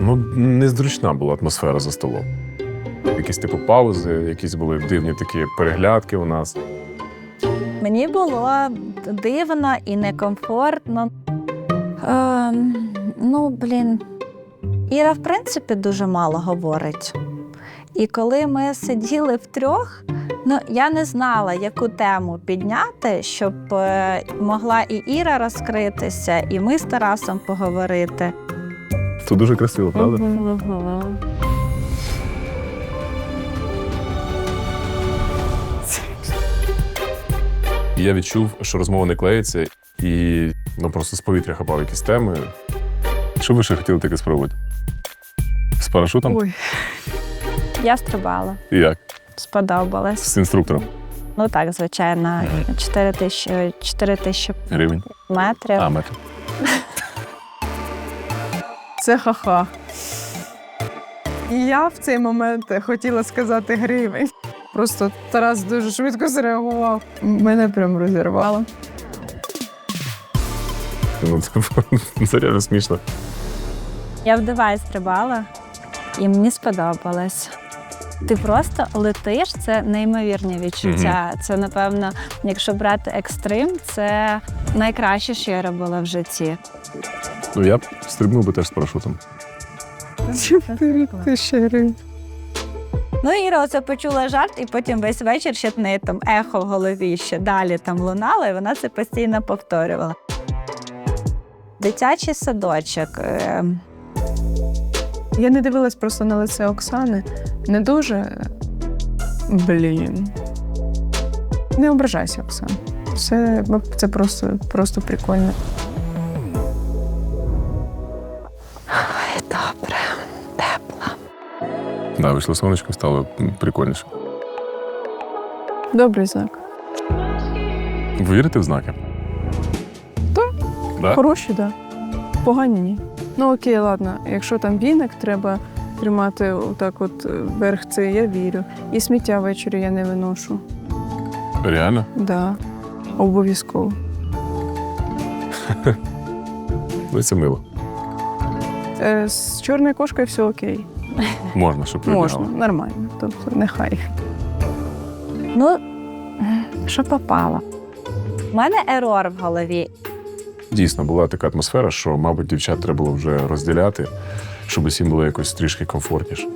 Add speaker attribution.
Speaker 1: Ну, незручна була атмосфера за столом. Якісь типу паузи, якісь були дивні такі переглядки у нас.
Speaker 2: Мені було дивно і некомфортно. Е, ну, блін, Іра, в принципі, дуже мало говорить. І коли ми сиділи втрьох, ну я не знала, яку тему підняти, щоб е, могла і Іра розкритися, і ми з Тарасом поговорити.
Speaker 1: Це дуже красиво, правда? Я відчув, що розмова не клеїться, і ну просто з повітря хапав якісь теми. Що ви ще хотіли таке спробувати? З парашутом?
Speaker 3: Ой,
Speaker 2: Я стрибала,
Speaker 1: І як?
Speaker 2: сподобалось.
Speaker 1: З інструктором.
Speaker 2: Ну так, звичайно, 4 тисячі, 4 тисячі
Speaker 1: Гривень.
Speaker 2: метрів.
Speaker 1: А, метр.
Speaker 3: це ха-ха. І я в цей момент хотіла сказати гривень. Просто Тарас дуже швидко зреагував. Мене прям розірвало.
Speaker 1: Ну, це, реально смішно.
Speaker 2: Я в Дивай стрибала, і мені сподобалось. Ти просто летиш, це неймовірні відчуття. Це, напевно, якщо брати екстрим, це найкраще, що я робила в житті.
Speaker 1: Ну, я б стрибнув би теж з парашутом.
Speaker 3: Чотири тисячі гривень.
Speaker 2: Ну, Іра оце почула жарт, і потім весь вечір ще в неї там ехо в голові ще далі там лунало, і вона це постійно повторювала. Дитячий садочок. е,
Speaker 3: Я не дивилась просто на лице Оксани. Не дуже. Блін. Не ображайся, Оксана. Це, це просто, просто прикольно.
Speaker 1: Да, вийшло сонечко, стало прикольніше.
Speaker 3: Добрий знак.
Speaker 1: Ви вірите в знаки?
Speaker 3: Так.
Speaker 1: Да?
Speaker 3: Хороші, так. Да. Погані ні. Ну окей, ладно. Якщо там віник треба тримати отак от е, вверх, це я вірю. І сміття ввечері я не виношу.
Speaker 1: Реально?
Speaker 3: Да. Обов'язково.
Speaker 1: Ну, це мило.
Speaker 3: Е, з чорною кошкою все окей.
Speaker 1: Можна, щоб
Speaker 3: Можна, нормально. Тобто нехай.
Speaker 2: Ну, що попало? У мене ерор в голові.
Speaker 1: Дійсно, була така атмосфера, що, мабуть, дівчат треба було вже розділяти, щоб усім було якось трішки комфортніше.